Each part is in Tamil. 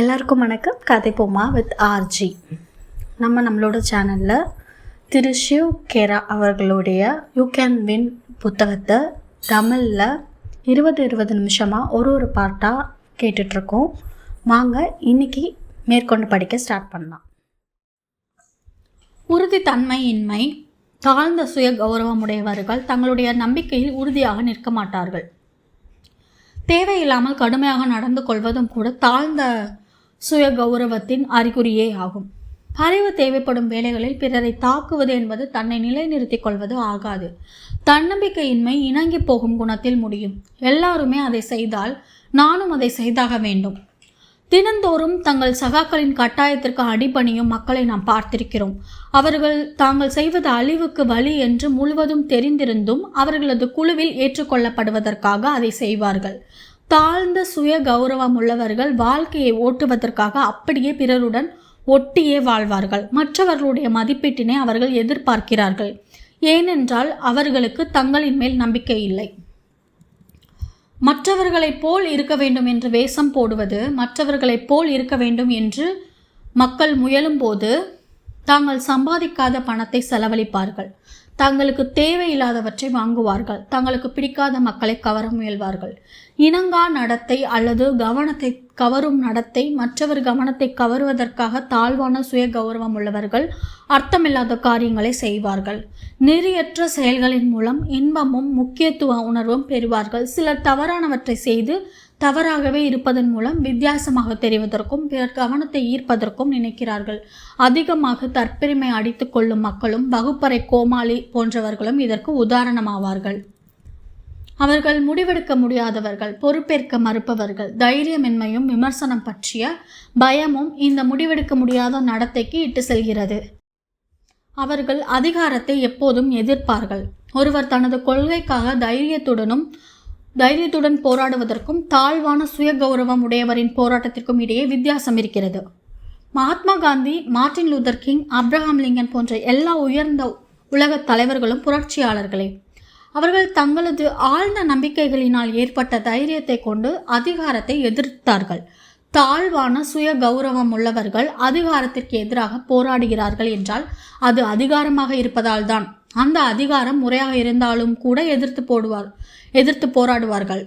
எல்லாருக்கும் வணக்கம். கதை போமா வித் ஆர்ஜி நம்ம நம்மளோட சேனலில் திரு ஷிவ் கேரா அவர்களுடைய யூ கேன் வின் புத்தகத்தை தமிழில் இருபது இருபது நிமிஷமாக ஒரு ஒரு பார்ட்டாக கேட்டுட்ருக்கோம். வாங்க இன்னைக்கு மேற்கொண்டு படிக்க ஸ்டார்ட் பண்ணலாம். உறுதித்தன்மையின்மை தாழ்ந்த சுய கௌரவமுடையவர்கள் தங்களுடைய நம்பிக்கையில் உறுதியாக நிற்க மாட்டார்கள். தேவையில்லாமல் கடுமையாக நடந்து கொள்வதும் கூட தாழ்ந்த சுய கௌரவத்தின் அறிகுறியே ஆகும். அறிவு தேவைப்படும் வேலைகளில் பிறரை தாக்குவது என்பது தன்னை நிலைநிறுத்திக் கொள்வது ஆகாது. தன்னம்பிக்கையின்மை இணங்கி போகும் குணத்தில் முடியும். எல்லாருமே அதை செய்தால் நானும் அதை செய்தாக வேண்டும். தினந்தோறும் தங்கள் சகாக்களின் கட்டாயத்திற்கு அடிபணியும் மக்களை நாம் பார்த்திருக்கிறோம். அவர்கள் தாங்கள் செய்வது அழிவுக்கு வழி என்று முழுவதும் தெரிந்திருந்தும் அவர்களது குழுவில் ஏற்றுக்கொள்ளப்படுவதற்காக அதை செய்வார்கள். தாழ்ந்த சுய கௌரவம் உள்ளவர்கள் வாழ்க்கையை ஓட்டுவதற்காக அப்படியே பிறருடன் ஒட்டியே வாழ்வார்கள். மற்றவர்களுடைய மதிப்பீட்டினை அவர்கள் எதிர்பார்க்கிறார்கள். ஏனென்றால் அவர்களுக்கு தங்களின் மேல் நம்பிக்கை இல்லை. மற்றவர்களைப் போல் இருக்க வேண்டும் என்று வேஷம் போடுவது மற்றவர்களைப் போல் இருக்க வேண்டும் என்று மக்கள் முயலும்போது தாங்கள் சம்பாதிக்காத பணத்தை செலவழிப்பார்கள். தங்களுக்கு தேவையில்லாதவற்றை வாங்குவார்கள். தங்களுக்கு பிடிக்காத மக்களை கவர முயல்வார்கள். இனங்கா நடத்தை அல்லது கவனத்தை கவரும் நடத்தை மற்றவர் கவனத்தை கவருவதற்காக தாழ்வான சுய கௌரவம் உள்ளவர்கள் அர்த்தமில்லாத காரியங்களை செய்வார்கள். நெறியற்ற செயல்களின் மூலம் இன்பமும் முக்கியத்துவ உணர்வும் பெறுவார்கள். சிலர் தவறானவற்றை செய்து தவறாகவே இருப்பதன் மூலம் வித்தியாசமாக தெரிவதற்கும் பிறர் கவனத்தை ஈர்ப்பதற்கும் நினைக்கிறார்கள். அதிகமாக தற்பெருமை அடித்து கொள்ளும் மக்களும் வகுப்பறை கோமாளி போன்றவர்களும் இதற்கு உதாரணமாவார்கள். அவர்கள் முடிவெடுக்க முடியாதவர்கள் பொறுப்பேற்க மறுப்பவர்கள் தைரியமின்மையும் விமர்சனம் பற்றிய பயமும் இந்த முடிவெடுக்க முடியாத நடத்தைக்கு இட்டு செல்கிறது. அவர்கள் அதிகாரத்தை எப்போதும் எதிர்ப்பார்கள். ஒருவர் தனது கொள்கைக்காக தைரியத்துடனும் தைரியத்துடன் போராடுவதற்கும் தாழ்வான சுய கௌரவம் உடையவரின் போராட்டத்திற்கும் இடையே வித்தியாசம் இருக்கிறது. Mahatma Gandhi Martin Luther King Abraham Lincoln போன்ற எல்லா உயர்ந்த உலகத் தலைவர்களும் புரட்சியாளர்களே. அவர்கள் தங்களது ஆழ்ந்த நம்பிக்கைகளினால் ஏற்பட்ட தைரியத்தை கொண்டு அதிகாரத்தை எதிர்த்தார்கள். தாழ்வான சுய கௌரவம் உள்ளவர்கள் அதிகாரத்திற்கு எதிராக போராடுகிறார்கள் என்றால் அது அதிகாரமாக இருப்பதால் தான் அந்த அதிகாரம் முறையாக இருந்தாலும் கூட எதிர்த்து போடுவார் எதிர்த்து போராடுவார்கள்.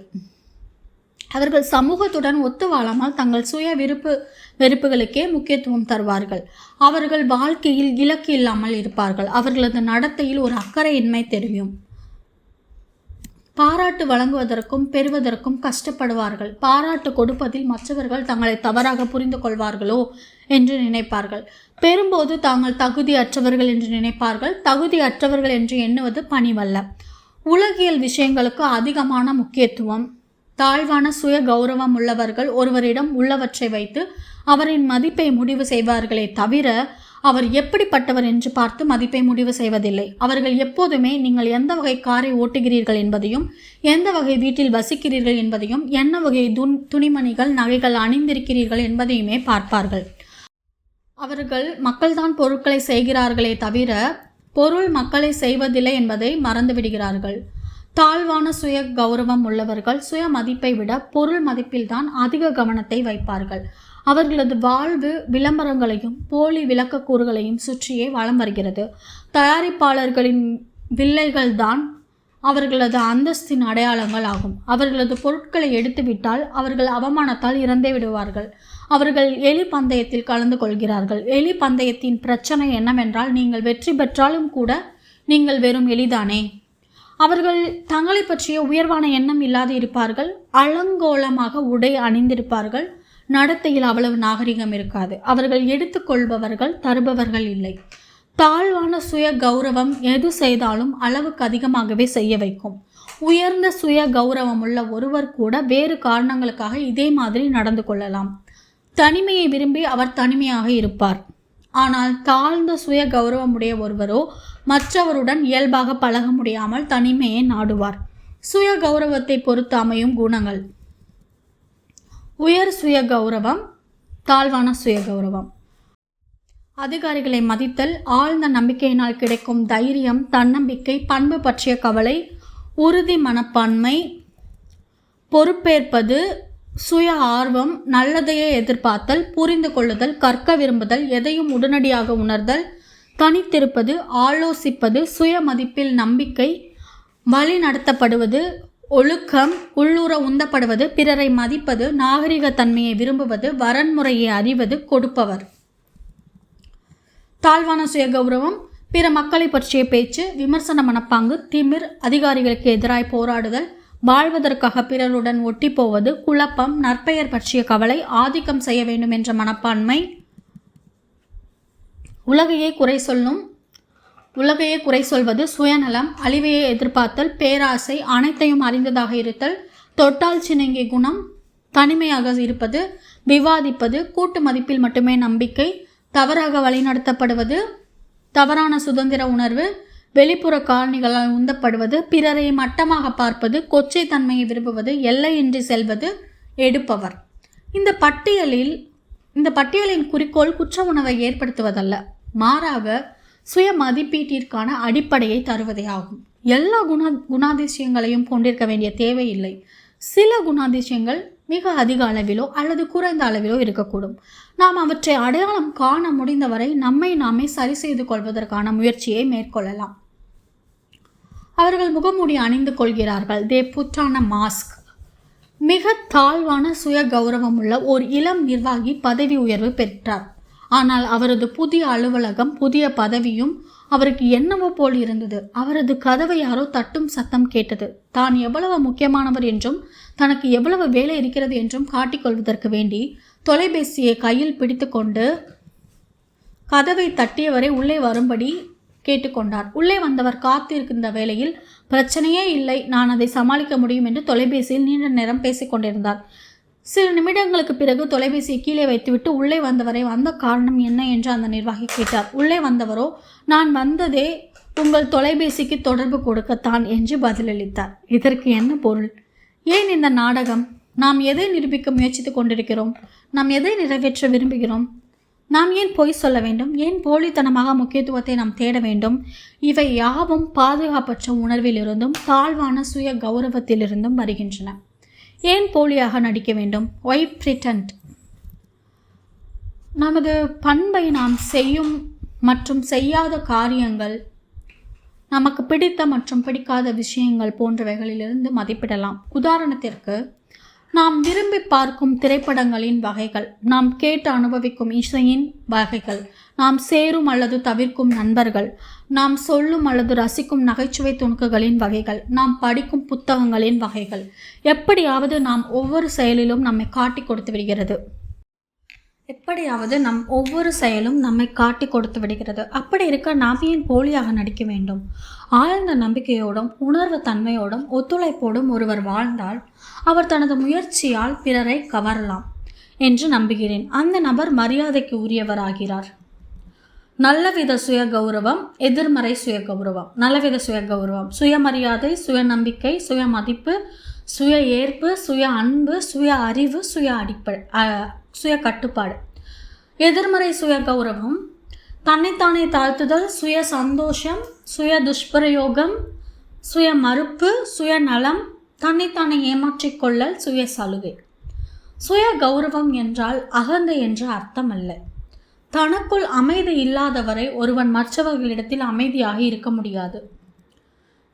அவர்கள் சமூகத்துடன் ஒத்து வாழாமல் தங்கள் சுய விருப்பு வெறுப்புகளுக்கே முக்கியத்துவம் தருவார்கள். அவர்கள் வாழ்க்கையில் இலக்கு இல்லாமல் இருப்பார்கள். அவர்களது நடத்தையில் ஒரு அக்கறையின்மை தெரியும். பாராட்டு வழங்குவதற்கும் பெறுவதற்கும் கஷ்டப்படுவார்கள். பாராட்டு கொடுப்பதில் மற்றவர்கள் தங்களை தவறாக புரிந்து கொள்வார்களோ என்று நினைப்பார்கள். பெறும்போது தாங்கள் தகுதியற்றவர்கள் என்று நினைப்பார்கள். தகுதியற்றவர்கள் என்று எண்ணுவது பணிவல்ல. உலகியல் விஷயங்களுக்கு அதிகமான முக்கியத்துவம். தாழ்வான சுய கௌரவம் உள்ளவர்கள் ஒருவரிடம் உள்ளவற்றை வைத்து அவரின் மதிப்பை முடிவு செய்வார்களே தவிர அவர் எப்படிப்பட்டவர் என்று பார்த்து மதிப்பை முடிவு செய்வதில்லை. அவர்கள் எப்போதுமே நீங்கள் எந்த வகை காரை ஓட்டுகிறீர்கள் என்பதையும் எந்த வகை வீட்டில் வசிக்கிறீர்கள் என்பதையும் என்ன வகை துன் துணிமணிகள் நகைகள் அணிந்திருக்கிறீர்கள் என்பதையுமே பார்ப்பார்கள். அவர்கள் மக்கள்தான் பொருட்களை செய்கிறார்களே தவிர பொருள் மக்களை செய்வதில்லை என்பதை மறந்துவிடுகிறார்கள். தாழ்வான சுய கௌரவம் உள்ளவர்கள் சுய மதிப்பை விட பொருள் மதிப்பில்தான் அதிக கவனத்தை வைப்பார்கள். அவர்களது வாழ்வு விளம்பரங்களையும் போலி விளக்கக்கூறுகளையும் சுற்றியே வலம் வருகிறது. தயாரிப்பாளர்களின் வில்லைகள்தான் அவர்களது அந்தஸ்தின் அடையாளங்கள் ஆகும். அவர்களது பொருட்களை எடுத்துவிட்டால் அவர்கள் அவமானத்தால் இறந்தே விடுவார்கள். அவர்கள் எலி பந்தயத்தில் கலந்து கொள்கிறார்கள். எலி பந்தயத்தின் பிரச்சனை என்னவென்றால் நீங்கள் வெற்றி பெற்றாலும் கூட நீங்கள் வெறும் எளிதானே அவர்கள் தங்களை பற்றிய உயர்வான எண்ணம் இல்லாது இருப்பார்கள். அலங்கோலமாக உடை அணிந்திருப்பார்கள். நடத்தையில் அவ்வளவு நாகரிகம் இருக்காது. அவர்கள் எடுத்துக்கொள்பவர்கள் தருபவர்கள் இல்லை. தாழ்வான சுய கௌரவம் எது செய்தாலும் அளவுக்கு அதிகமாகவே செய்ய வைக்கும். உயர்ந்த சுய கௌரவம் உள்ள ஒருவர் கூட வேறு காரணங்களுக்காக இதே மாதிரி நடந்து கொள்ளலாம். தனிமையை விரும்பி அவர் தனிமையாக இருப்பார். ஆனால் தாழ்ந்த சுய கௌரவமுடைய ஒருவரோ மற்றவருடன் இயல்பாக பழக முடியாமல் தனிமையை நாடுவார். சுய கௌரவத்தை பொறுத்து அமையும் குணங்கள். உயர் சுய கௌரவம் தாழ்வான சுய கௌரவம். அதிகாரிகளை மதித்தல் ஆழ்ந்த நம்பிக்கையினால் கிடைக்கும் தைரியம் தன்னம்பிக்கை பண்பு பற்றிய கவலை உறுதி மனப்பான்மை பொறுப்பேற்பது சுய ஆர்வம் நல்லதையே எதிர்பார்த்தல் புரிந்து கொள்ளுதல் கற்க விரும்புதல் எதையும் உடனடியாக உணர்தல் தனித்திருப்பது ஆலோசிப்பது சுய மதிப்பில் நம்பிக்கை வழி நடத்தப்படுவது ஒழுக்கம் உள்ளூர உந்தப்படுவது பிறரை மதிப்பது நாகரிக தன்மையை விரும்புவது வரன்முறையை அறிவது கொடுப்பவர். தாழ்வான சுய கௌரவம் பிற மக்களை பற்றிய பேச்சு விமர்சன மனப்பாங்கு திமிர் அதிகாரிகளுக்கு எதிராய் போராடுதல் வாழ்வதற்காக பிறருடன் ஒட்டி போவது குழப்பம் நற்பெயர் பற்றிய கவலை ஆதிக்கம் செய்ய வேண்டும் என்ற மனப்பான்மை. உலகையே குறை சொல்லும் உலகையே குறை சொல்வது சுயநலம் அழிவையை எதிர்பார்த்தல் பேராசை அனைத்தையும் அறிந்ததாக இருத்தல் தொட்டால் சினங்கிய குணம் தனிமையாக இருப்பது விவாதிப்பது கூட்டு மதிப்பில் மட்டுமே நம்பிக்கை தவறாக வழிநடத்தப்படுவது தவறான சுதந்திர உணர்வு வெளிப்புற காரணிகளால் உந்தப்படுவது பிறரை மட்டமாக பார்ப்பது கொச்சை தன்மையை விரும்புவது எல்லையின்றி செல்வது எடுப்பவர். இந்த பட்டியலில் இந்த பட்டியலின் குறிக்கோள் குற்ற உணவை ஏற்படுத்துவதல்ல. மாறாக சுய மதிப்பீட்டிற்கான அடிப்படையை தருவதே ஆகும். எல்லா குண குணாதிசயங்களையும் கொண்டிருக்க வேண்டிய தேவையில்லை. சில குணாதிசயங்கள் மிக அதிக அளவிலோ அல்லது குறைந்த அளவிலோ இருக்கக்கூடும். நாம் அவற்றை அடையாளம் காண முடிந்தவரை நம்மை நாமே சரி செய்து கொள்வதற்கான முயற்சியை மேற்கொள்ளலாம். அவர்கள் முகமூடி அணிந்து கொள்கிறார்கள். They put on mask. மிக தாழ்வான சுய கௌரவமுள்ள ஒரு இளம் நிர்வாகி பதவி உயர்வு பெற்றார். ஆனால் அவரது புதிய அலுவலகம் புதிய பதவியும் அவருக்கு என்னவோ போல் இருந்தது. அவரது கதவை யாரோ தட்டும் சத்தம் கேட்டது. தான் எவ்வளவு முக்கியமானவர் என்றும் தனக்கு எவ்வளவு வேலை இருக்கிறது என்றும் காட்டிக்கொள்வதற்கு வேண்டி தொலைபேசியை கையில் பிடித்துக்கொண்டு கதவை தட்டியவரை உள்ளே வரும்படி கேட்டுக்கொண்டார். உள்ளே வந்தவர் காத்திருக்கின்ற வேளையில் பிரச்சனையே இல்லை நான் அதை சமாளிக்க முடியும் என்று தொலைபேசியில் நீண்ட நேரம் பேசிக்கொண்டிருந்தார் சில நிமிடங்களுக்கு பிறகு தொலைபேசியை கீழே வைத்துவிட்டு உள்ளே வந்தவரை வந்த காரணம் என்ன என்று அந்த நிர்வாகி கேட்டார். உள்ளே வந்தவரோ நான் வந்ததே உங்கள் தொலைபேசிக்கு தொடர்பு கொடுக்கத்தான் என்று பதிலளித்தார். இதற்கு என்ன பொருள்? ஏன் இந்த நாடகம்? நாம் எதை நிரூபிக்க முயற்சித்து கொண்டிருக்கிறோம்? நாம் எதை நிறைவேற்ற விரும்புகிறோம்? நாம் ஏன் பொய் சொல்ல வேண்டும்? ஏன் போலித்தனமாக முக்கியத்துவத்தை நாம் தேட வேண்டும்? இவை யாவும் பாதுகாப்பற்ற உணர்விலிருந்தும் தாழ்வான சுய கௌரவத்திலிருந்தும் வருகின்றன. ஏன் போலியாக நடிக்க வேண்டும்? ஒய் பிரிட்டன்ட் நமது பண்பை நாம் செய்யும் மற்றும் செய்யாத காரியங்கள் நமக்கு பிடித்த மற்றும் பிடிக்காத விஷயங்கள் போன்றவைகளிலிருந்து மதிப்பிடலாம். உதாரணத்திற்கு நாம் விரும்பி பார்க்கும் திரைப்படங்களின் வகைகள் நாம் கேட்டு அனுபவிக்கும் இசையின் வகைகள் நாம் சேரும் அல்லது தவிர்க்கும் நண்பர்கள் நாம் சொல்லும் அல்லது ரசிக்கும் நகைச்சுவை துணுக்குகளின் வகைகள் நாம் படிக்கும் புத்தகங்களின் வகைகள் எப்படியாவது நாம் ஒவ்வொரு செயலிலும் நம்மை காட்டி கொடுத்து விடுகிறது. எப்படியாவது நம் ஒவ்வொரு செயலும் நம்மை காட்டி கொடுத்து விடுகிறது. அப்படி இருக்க நாம் ஏன் போலியாக நடிக்க வேண்டும்? ஆழ்ந்த நம்பிக்கையோடும் உணர்வு தன்மையோடும் ஒத்துழைப்போடும் ஒருவர் வாழ்ந்தால் அவர் தனது முயற்சியால் பிறரை கவரலாம் என்று நம்புகிறேன். அந்த நபர் மரியாதைக்கு உரியவராகிறார். நல்லவித சுய கௌரவம் எதிர்மறை சுய கௌரவம் நல்லவித சுய கௌரவம் சுயமரியாதை சுயநம்பிக்கை சுயமதிப்பு சுய ஏற்பு சுய அன்பு சுய அறிவு சுய அடிப்படை சுய கட்டுப்பாடு. எதிர்மறை சுய கௌரவம் தன்னைத்தானே தாழ்த்துதல் சுய சந்தோஷம் சுய துஷ்பிரயோகம் சுய மறுப்பு சுய நலம் தன்னைத்தானே ஏமாற்றிக்கொள்ளல் சுய சலுகை. சுய கௌரவம் என்றால் அகந்தை என்ற அர்த்தம் அல்ல தனக்குள் அமைதி இல்லாதவரை ஒருவன் மற்றவர்களிடத்தில் அமைதியாக இருக்க முடியாது.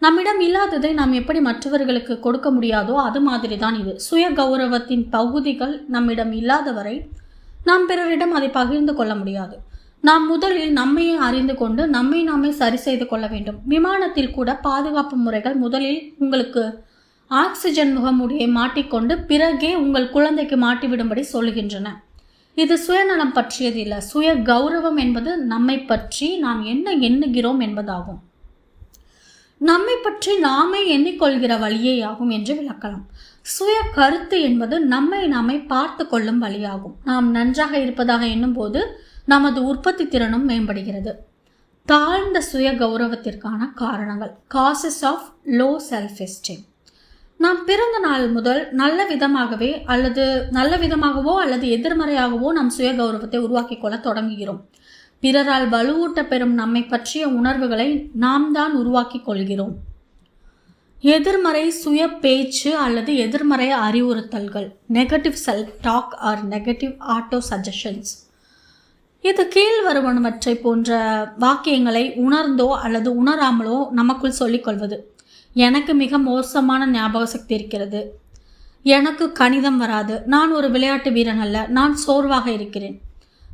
நம்மிடம் இல்லாததை நாம் எப்படி மற்றவர்களுக்கு கொடுக்க முடியாதோ அது மாதிரி தான் இது. சுய கௌரவத்தின் பகுதிகள் நம்மிடம் இல்லாதவரை நாம் பிறரிடம் அதை பகிர்ந்து கொள்ள முடியாது. நாம் முதலில் நம்மையே அறிந்து கொண்டு நம்மை நாமே சரி செய்து கொள்ள வேண்டும். விமானத்தில் கூட பாதுகாப்பு முறைகள் முதலில் உங்களுக்கு ஆக்சிஜன் முகமூடியை மாட்டிக்கொண்டு பிறகே உங்கள் குழந்தைக்கு மாட்டிவிடும்படி சொல்கின்றன இது சுயநலம் பற்றியது இல்லை. சுய கௌரவம் என்பது நம்மை பற்றி நாம் என்ன எண்ணுகிறோம் என்பதாகும். நம்மை பற்றி நாமே எண்ணிக்கொள்கிற வழியே ஆகும் என்று விளக்கலாம். சுய கருத்து என்பது நம்மை நாமே பார்த்து கொள்ளும் வழியாகும். நாம் நன்றாக இருப்பதாக எண்ணும்போது நமது உற்பத்தி திறனும் மேம்படுகிறது. தாழ்ந்த சுய கௌரவத்திற்கான காரணங்கள். Causes of low self esteem நாம் பிறந்த நாள் முதல் நல்ல விதமாகவே அல்லது நல்ல விதமாகவோ அல்லது எதிர்மறையாகவோ நம் சுய கௌரவத்தை உருவாக்கி கொள்ள தொடங்குகிறோம். பிறரால் வலுவூட்ட பெறும் நம்மை பற்றிய உணர்வுகளை நாம் தான் உருவாக்கிக் கொள்கிறோம். எதிர்மறை சுய பேச்சு அல்லது எதிர்மறை அறிவுறுத்தல்கள் negative self talk or negative auto suggestions இது கீழ் வருவனவற்றை போன்ற வாக்கியங்களை உணர்ந்தோ அல்லது உணராமலோ நமக்குள் சொல்லிக்கொள்வது எனக்கு மிக மோசமான ஞாபக சக்தி இருக்கிறது. எனக்கு கணிதம் வராது. நான் ஒரு விளையாட்டு வீரன் அல்ல. நான் சோர்வாக இருக்கிறேன்.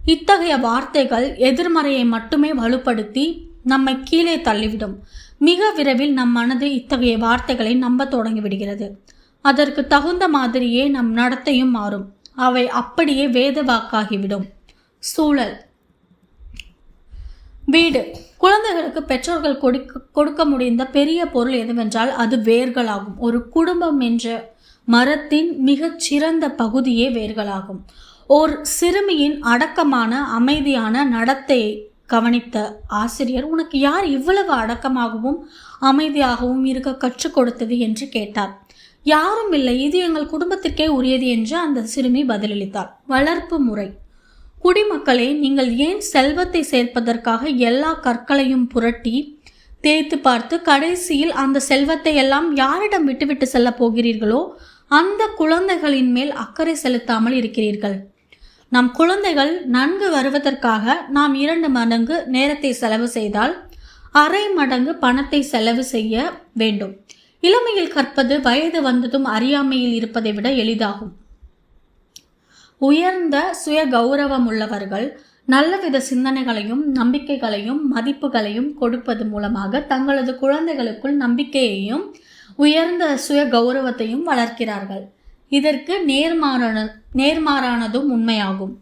இத்தகைய வார்த்தைகள் எதிர்மறையை மட்டுமே வலுப்படுத்தி நம்மை கீழே தள்ளிவிடும். மிக விரைவில் நம் மனது இத்தகைய வார்த்தைகளை நம்ப தொடங்கிவிடுகிறது அதற்கு தகுந்த மாதிரியே நம் நடத்தையும் மாறும். அவை அப்படியே வேத வாக்காகிவிடும் சூழல். வீடு. குழந்தைகளுக்கு பெற்றோர்கள் கொடுக்க கொடுக்க முடிந்த பெரிய பொருள் எதுவென்றால் அது வேர்களாகும். ஒரு குடும்பம் என்ற மரத்தின் மிகச்சிறந்த பகுதியே வேர்களாகும். ஓர் சிறுமியின் அடக்கமான அமைதியான நடத்தையை கவனித்த ஆசிரியர் உனக்கு யார் இவ்வளவு அடக்கமாகவும் அமைதியாகவும் இருக்க கற்றுக் கொடுத்தது? என்று கேட்டார். யாரும் இல்லை. இது எங்கள் குடும்பத்திற்கே உரியது என்று அந்த சிறுமி பதிலளித்தார். வளர்ப்பு முறை. குடிமக்களே நீங்கள் ஏன் செல்வத்தை சேர்ப்பதற்காக எல்லா கற்களையும் புரட்டி தேய்த்து பார்த்து கடைசியில் அந்த செல்வத்தை எல்லாம் யாரிடம் விட்டுவிட்டு செல்லப் போகிறீர்களோ அந்த குழந்தைகளின் மேல் அக்கறை செலுத்தாமல் இருக்கிறீர்கள். நம் குழந்தைகள் நன்கு வருவதற்காக நாம் இரண்டு மடங்கு நேரத்தை செலவு செய்தால் அரை மடங்கு பணத்தை செலவு செய்ய வேண்டும். இளமையில் கற்பது வயது வந்ததும் அறியாமையில் இருப்பதை விட எளிதாகும். உயர்ந்த சுய கௌரவம் உள்ளவர்கள் நல்லவித சிந்தனைகளையும் நம்பிக்கைகளையும் மதிப்புகளையும் கொடுப்பது மூலமாக தங்களது குழந்தைகளுக்குள் நம்பிக்கையையும் உயர்ந்த சுய கௌரவத்தையும் வளர்க்கிறார்கள். இதற்கு நேர்மாறான நேர்மாறானதும் உண்மையாகும்.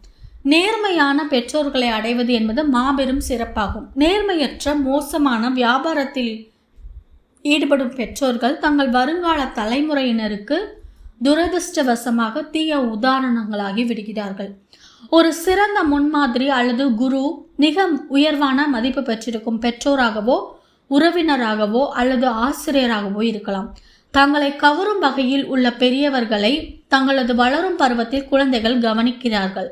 நேர்மையான பெற்றோர்களை அடைவது என்பது மாபெரும் சிறப்பாகும். நேர்மையற்ற மோசமான வியாபாரத்தில் ஈடுபடும் பெற்றோர்கள் தங்கள் வருங்கால தலைமுறையினருக்கு துரதிருஷ்டவசமாக தீய உதாரணங்களாகி விடுகிறார்கள். ஒரு சிறந்த முன்மாதிரி அல்லது குரு மிக உயர்வான மதிப்பு பெற்றிருக்கும் பெற்றோராகவோ உறவினராகவோ அல்லது ஆசிரியராகவோ இருக்கலாம். தங்களை கவரும் வகையில் உள்ள பெரியவர்களை தங்களது வளரும் பருவத்தில் குழந்தைகள் கவனிக்கிறார்கள்.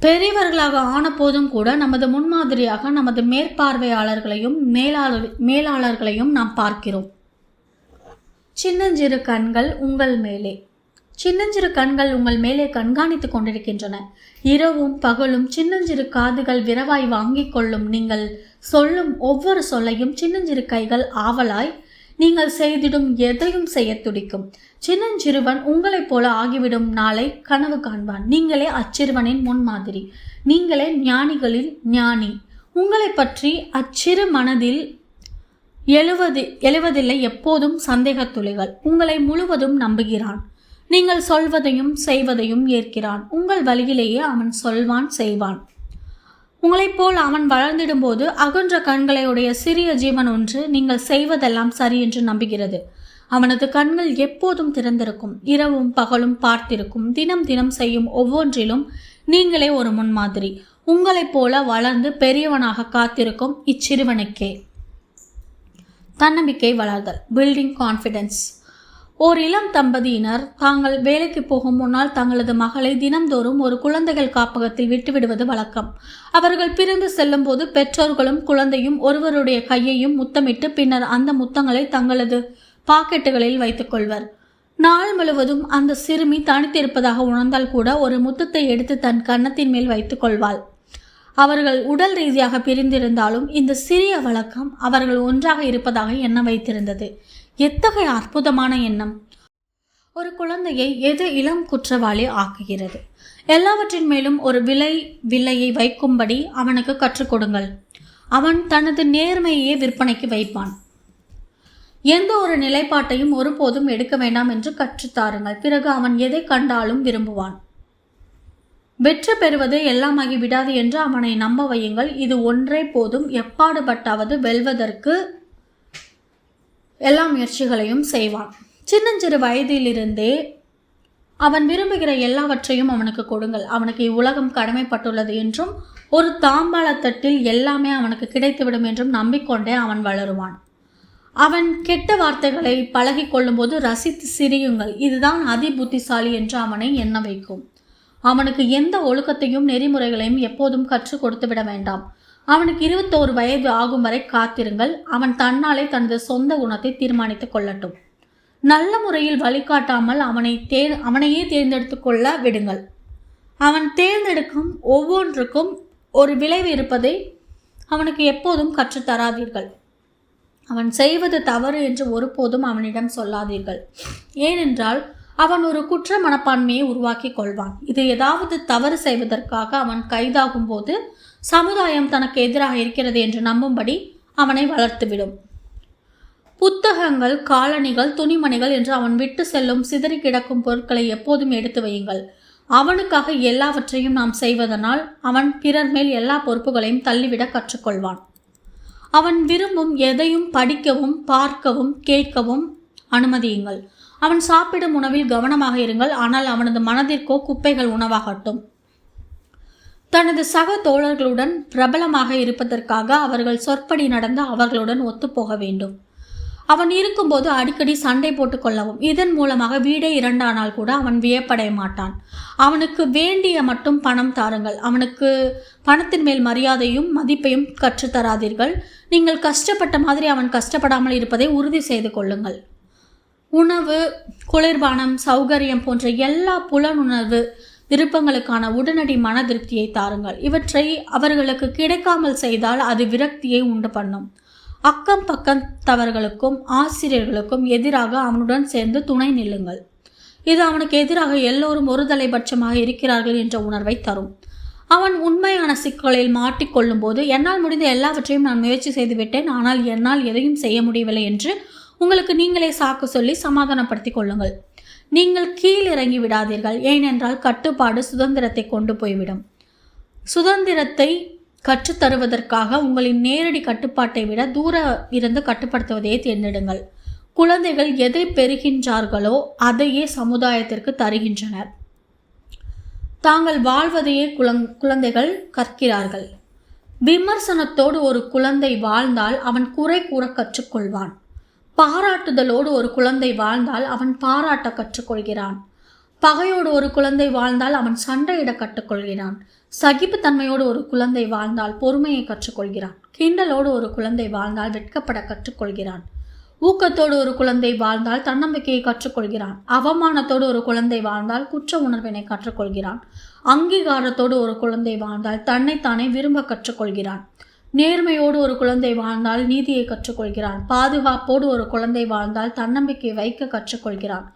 பெரியவர்களாக ஆன போதும் கூட நமது முன்மாதிரியாக நமது மேற்பார்வையாளர்களையும் மேலாளர் மேலாளர்களையும் நாம் பார்க்கிறோம். சின்னஞ்சிறு கண்கள் உங்கள் மேலே. சின்னஞ்சிறு கண்கள் உங்கள் மேலே கண்காணித்துக் கொண்டிருக்கின்றன. இரவும் பகலும் சின்னஞ்சிறு காதுகள் விரவாய் வாங்கிக் கொள்ளும் நீங்கள் சொல்லும் ஒவ்வொரு சொல்லையும் சின்னஞ்சிறு கைகள் ஆவலாய் நீங்கள் செய்திடும் எதையும் செய்ய துடிக்கும். சின்னஞ்சிறுவன் உங்களைப் போல ஆகிவிடும் நாளை கனவு காண்பான். நீங்களே அச்சிறுவனின் முன்மாதிரி நீங்களே ஞானிகளில் ஞானி. உங்களை பற்றி அச்சிறு மனதில் எழுவது எழுவதில்லை எப்போதும் சந்தேகத் துளிகள். உங்களை முழுவதும் நம்புகிறான். நீங்கள் சொல்வதையும் செய்வதையும் ஏற்கிறான். உங்கள் வழியிலேயே அவன் சொல்வான் செய்வான். உங்களைப் போல் அவன் வளர்ந்திடும்போது அகன்ற கண்களையுடைய சிறிய ஜீவன் ஒன்று நீங்கள் செய்வதெல்லாம் சரி என்று நம்புகிறது. அவனது கண்கள் எப்போதும் திறந்திருக்கும். இரவும் பகலும் பார்த்திருக்கும். தினம் தினம் செய்யும் ஒவ்வொன்றிலும் நீங்களே ஒரு முன்மாதிரி. உங்களைப் போல வளர்ந்து பெரியவனாக காத்திருக்கும் இச்சிறுவனுக்கே. தன்னம்பிக்கை வளர்தல். பில்டிங் கான்ஃபிடென்ஸ் ஓர் இளம் தம்பதியினர் தாங்கள் வேலைக்கு போகும் முன்னால் தங்களது மகளை தினந்தோறும் ஒரு குழந்தைகள் காப்பகத்தில் விட்டுவிடுவது வழக்கம். அவர்கள் பிரிந்து செல்லும்போது பெற்றோர்களும் குழந்தையும் ஒருவருடைய கையையும் முத்தமிட்டு பின்னர் அந்த முத்தங்களை தங்களது பாக்கெட்டுகளில் வைத்துக்கொள்வர் நாள் முழுவதும் அந்த சிறுமி தனித்திருப்பதாக உணர்ந்தால் கூட ஒரு முத்தத்தை எடுத்து தன் கன்னத்தின் மேல் வைத்துக் கொள்வாள். அவர்கள் உடல் ரீதியாக பிரிந்திருந்தாலும் இந்த சிறிய வழக்கம் அவர்கள் ஒன்றாக இருப்பதாக எண்ண வைத்திருந்தது. எத்தகைய அற்புதமான எண்ணம்? ஒரு குழந்தையை எது இளம் குற்றவாளி ஆக்குகிறது? எல்லாவற்றின் மேலும் ஒரு விலை விலையை வைக்கும்படி அவனுக்கு கற்றுக் கொடுங்கள். அவன் தனது நேர்மையே விற்பனைக்கு வைப்பான். எந்த ஒரு நிலைப்பாட்டையும் ஒருபோதும் எடுக்க வேண்டாம் என்று கற்றுத்தாருங்கள் பிறகு அவன் எதை கண்டாலும் விரும்புவான். வெற்றி பெறுவது எல்லாமாகி விடாது என்று அவனை நம்ப வையுங்கள். இது ஒன்றே போதும். எப்பாடுபட்டாவது வெல்வதற்கு எல்லா முயற்சிகளையும் செய்வான். சின்னஞ்சிறு வயதிலிருந்தே அவன் விரும்புகிற எல்லாவற்றையும் அவனுக்கு கொடுங்கள். அவனுக்கு இவ்வுலகம் கடமைப்பட்டுள்ளது என்றும் ஒரு தாம்பாளத்தட்டில் எல்லாமே அவனுக்கு கிடைத்துவிடும் என்றும் நம்பிக்கொண்டே அவன் வளருவான். அவன் கெட்ட வார்த்தைகளை பழகி கொள்ளும்போது ரசித்து சிரியுங்கள். இதுதான் அதி புத்திசாலி என்று அவனை எண்ண வைக்கும். அவனுக்கு எந்த ஒழுக்கத்தையும் நெறிமுறைகளையும் எப்போதும் கற்றுக் கொடுத்து விட வேண்டாம். அவனுக்கு இருபத்தோரு வயது ஆகும் வரை காத்திருங்கள். அவன் தன்னாலே தனது சொந்த குணத்தை தீர்மானித்துக் கொள்ளட்டும். நல்ல முறையில் வழிகாட்டாமல் அவனை தே அவனையே தேர்ந்தெடுத்து கொள்ள விடுங்கள். அவன் தேர்ந்தெடுக்கும் ஒவ்வொன்றுக்கும் ஒரு விளைவு இருப்பதை அவனுக்கு எப்போதும் கற்றுத்தராதீர்கள். அவன் செய்வது தவறு என்று ஒருபோதும் அவனிடம் சொல்லாதீர்கள். ஏனென்றால் அவன் ஒரு குற்ற மனப்பான்மையை உருவாக்கி கொள்வான். இது ஏதாவது தவறு செய்வதற்காக அவன் கைதாகும் போது சமுதாயம் தனக்கு எதிராக இருக்கிறது என்று நம்பும்படி அவனை வளர்த்துவிடும். புத்தகங்கள் காலணிகள் துணிமணிகள் என்று அவன் விட்டு செல்லும் சிதறி கிடக்கும் பொருட்களை எப்போதும் எடுத்து வையுங்கள். அவனுக்காக எல்லாவற்றையும் நாம் செய்வதனால் அவன் பிறர் மேல் எல்லா பொறுப்புகளையும் தள்ளிவிட கற்றுக்கொள்வான். அவன் விரும்பும் எதையும் படிக்கவும் பார்க்கவும் கேட்கவும் அனுமதியுங்கள். அவன் சாப்பிடும் உணவில் கவனமாக இருங்கள். ஆனால் அவனது மனதிற்கோ குப்பைகள் உணவாகட்டும். தனது சக தோழர்களுடன் பிரபலமாக இருப்பதற்காக அவர்கள் சொற்படி நடந்து அவர்களுடன் ஒத்துப்போக வேண்டும். அவன் இருக்கும்போது அடிக்கடி சண்டை போட்டு கொள்ளவும் இதன் மூலமாக வீடே இரண்டானால் கூட அவன் வியப்படைய மாட்டான். அவனுக்கு வேண்டிய மட்டும் பணம் தாருங்கள். அவனுக்கு பணத்தின் மேல் மரியாதையும் மதிப்பையும் கற்றுத்தராதீர்கள் நீங்கள் கஷ்டப்பட்ட மாதிரி அவன் கஷ்டப்படாமல் இருப்பதை உறுதி செய்து கொள்ளுங்கள். உணவு குளிர்பானம் சௌகரியம் போன்ற எல்லா புலனுணர்வு விருப்பங்களுக்கான உடனடி மன திருப்தியை தாருங்கள். இவற்றை அவர்களுக்கு கிடைக்காமல் செய்தால் அது விரக்தியை உண்டு பண்ணும். அக்கம் பக்கத்தவர்களுக்கும் ஆசிரியர்களுக்கும் எதிராக அவனுடன் சேர்ந்து துணை நில்லுங்கள். இது அவனுக்கு எதிராக எல்லோரும் ஒரு தலைபட்சமாக இருக்கிறார்கள் என்ற உணர்வை தரும். அவன் உண்மையான சிக்கலில் மாட்டிக்கொள்ளும் போது என்னால் முடிந்த எல்லாவற்றையும் நான் முயற்சி செய்துவிட்டேன் ஆனால் என்னால் எதையும் செய்ய முடியவில்லை என்று உங்களுக்கு நீங்களே சாக்கு சொல்லி சமாதானப்படுத்திக் கொள்ளுங்கள். நீங்கள் கீழ் இறங்கி விடாதீர்கள். ஏனென்றால் கட்டுப்பாடு சுதந்திரத்தை கொண்டு போய்விடும். சுதந்திரத்தை கற்றுத்தருவதற்காக உங்களின் நேரடி கட்டுப்பாட்டை விட தூர இருந்து கட்டுப்படுத்துவதையே தேர்ந்தெடுங்கள். குழந்தைகள் எதை பெறுகின்றார்களோ அதையே சமுதாயத்திற்கு தருகின்றனர். தாங்கள் வாழ்வதையே குழங் குழந்தைகள் கற்கிறார்கள். விமர்சனத்தோடு ஒரு குழந்தை வாழ்ந்தால் அவன் குறை கூற கற்றுக்கொள்வான். பாராட்டுதலோடு ஒரு குழந்தை வாழ்ந்தால் அவன் பாராட்ட கற்றுக்கொள்கிறான். பகையோடு ஒரு குழந்தை வாழ்ந்தால் அவன் சண்டையிட கற்றுக்கொள்கிறான். சகிப்புத்தன்மையோடு ஒரு குழந்தை வாழ்ந்தால் பொறுமையை கற்றுக்கொள்கிறான். கிண்டலோடு ஒரு குழந்தை வாழ்ந்தால் வெட்கப்பட கற்றுக்கொள்கிறான். ஊக்கத்தோடு ஒரு குழந்தை வாழ்ந்தால் தன்னம்பிக்கையை கற்றுக்கொள்கிறான். அவமானத்தோடு ஒரு குழந்தை வாழ்ந்தால் குற்ற உணர்வினை கற்றுக்கொள்கிறான். அங்கீகாரத்தோடு ஒரு குழந்தை வாழ்ந்தால் தன்னைத்தானே விரும்ப கற்றுக்கொள்கிறான். நேர்மையோடு ஒரு குழந்தை வாழ்ந்தால் நீதியை கற்றுக்கொள்கிறான். பாதுகாப்போடு ஒரு குழந்தை வாழ்ந்தால் தன்னம்பிக்கை வைக்க கற்றுக்கொள்கிறான்.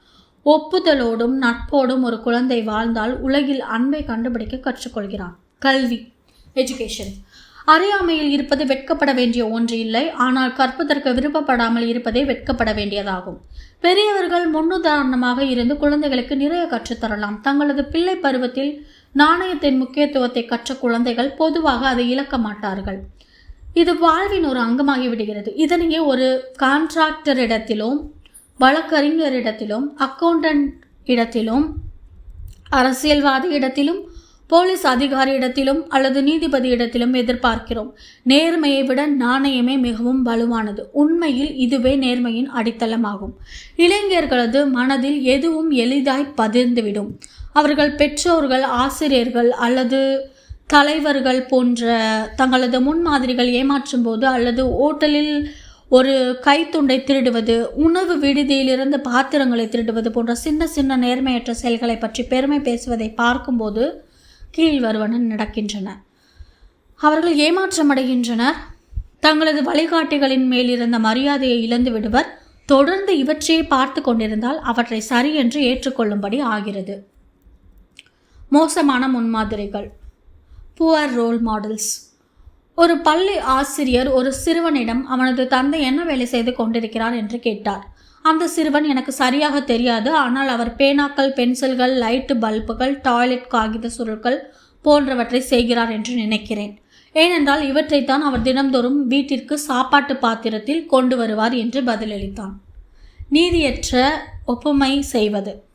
ஒப்புதலோடும் நட்போடும் ஒரு குழந்தை வாழ்ந்தால் உலகில் அன்பை கண்டுபிடிக்க கற்றுக்கொள்கிறான். கல்வி எஜுகேஷன் அறியாமையில் இருப்பது வெட்கப்பட வேண்டிய ஒன்று இல்லை ஆனால் கற்பதற்கு விருப்பப்படாமல் இருப்பதே வெட்கப்பட வேண்டியதாகும். பெரியவர்கள் முன்னுதாரணமாக இருந்து குழந்தைகளுக்கு நிறைய கற்றுத்தரலாம். தங்களது பிள்ளை பருவத்தில் நாணயத்தின் முக்கியத்துவத்தை கற்ற குழந்தைகள் பொதுவாக அதை இழக்க மாட்டார்கள். இது வாழ்வின் ஒரு அங்கமாகி விடுகிறது. இதனையே ஒரு கான்ட்ராக்டரிடத்திலும் வழக்கறிஞரிடத்திலும் அக்கௌண்டன்ட் இடத்திலும் அரசியல்வாதி இடத்திலும் போலீஸ் அதிகாரி இடத்திலும் அல்லது நீதிபதி இடத்திலும் எதிர்பார்க்கிறோம். நேர்மையை விட நாணயமே மிகவும் வலுவானது. உண்மையில் இதுவே நேர்மையின் அடித்தளமாகும். இளைஞர்களது மனதில் எதுவும் எளிதாய் பதிர்ந்துவிடும் அவர்கள் பெற்றோர்கள் ஆசிரியர்கள் அல்லது தலைவர்கள் போன்ற தங்களது முன்மாதிரிகள் ஏமாற்றும் போது அல்லது ஓட்டலில் ஒரு கைத்துண்டை திருடுவது உணவு விடுதியிலிருந்து பாத்திரங்களை திருடுவது போன்ற சின்ன சின்ன நேர்மையற்ற செயல்களை பற்றி பெருமை பேசுவதை பார்க்கும்போது கீழ் வருவன நடக்கின்றன. அவர்கள் ஏமாற்றமடைகின்றனர் தங்களது வழிகாட்டிகளின் மேல் இருந்த மரியாதையை இழந்து விடுவர். தொடர்ந்து இவற்றையே பார்த்து கொண்டிருந்தால் அவற்றை சரி என்று ஏற்றுக்கொள்ளும்படி ஆகிறது. மோசமான முன்மாதிரிகள். Poor role models. ஒரு பள்ளி ஆசிரியர் ஒரு சிறுவனிடம் அவனது தந்தை என்ன வேலை செய்து கொண்டிருக்கிறார்? என்று கேட்டார். அந்த சிறுவன் எனக்கு சரியாக தெரியாது. ஆனால் அவர் பேனாக்கள் பென்சில்கள் லைட்டு பல்புகள் டாய்லெட் காகித சுருள்கள் போன்றவற்றை செய்கிறார் என்று நினைக்கிறேன். ஏனென்றால் இவற்றைத்தான் அவர் தினம்தோறும் வீட்டிற்கு சாப்பாட்டு பாத்திரத்தில் கொண்டு வருவார் என்று பதிலளித்தான். நீதியற்ற ஒப்புமை செய்வது.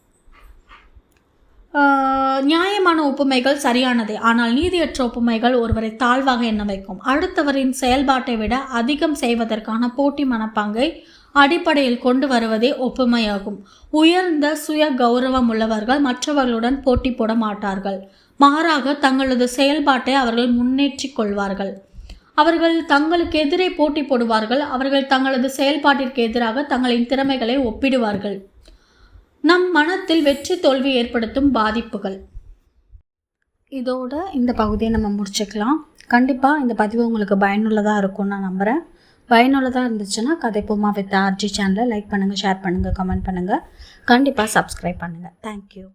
நியாயமான ஒப்புமைகள் சரியானதே. ஆனால் நீதியற்ற ஒப்புமைகள் ஒருவரை தாழ்வாக எண்ண வைக்கும். அடுத்தவரின் செயல்பாட்டை விட அதிகம் செய்வதற்கான போட்டி மனப்பாங்கை அடிப்படையில் கொண்டு வருவதே ஒப்புமையாகும். உயர்ந்த சுய கௌரவம் உள்ளவர்கள் மற்றவர்களுடன் போட்டி போட மாட்டார்கள். மாறாக தங்களது செயல்பாட்டை அவர்கள் முன்னேற்றிக் கொள்வார்கள். அவர்கள் தங்களுக்கு எதிரே போட்டி போடுவார்கள். அவர்கள் தங்களது செயல்பாட்டிற்கு எதிராக தங்களின் திறமைகளை ஒப்பிடுவார்கள். நம் மனத்தில் வெற்றி தோல்வி ஏற்படுத்தும் பாதிப்புகள். இதோட இந்த பகுதியை நம்ம முடிச்சுக்கலாம். கண்டிப்பாக இந்த பதிவு உங்களுக்கு பயனுள்ளதாக இருக்கும்னு நான் நம்புகிறேன் பயனுள்ளதாக இருந்துச்சுன்னா கதைப்போமா வித் ஆர்ஜி சேனலை லைக் பண்ணுங்கள் ஷேர் பண்ணுங்கள் கமெண்ட் பண்ணுங்கள் கண்டிப்பாக சப்ஸ்கிரைப் பண்ணுங்கள் தேங்க்யூ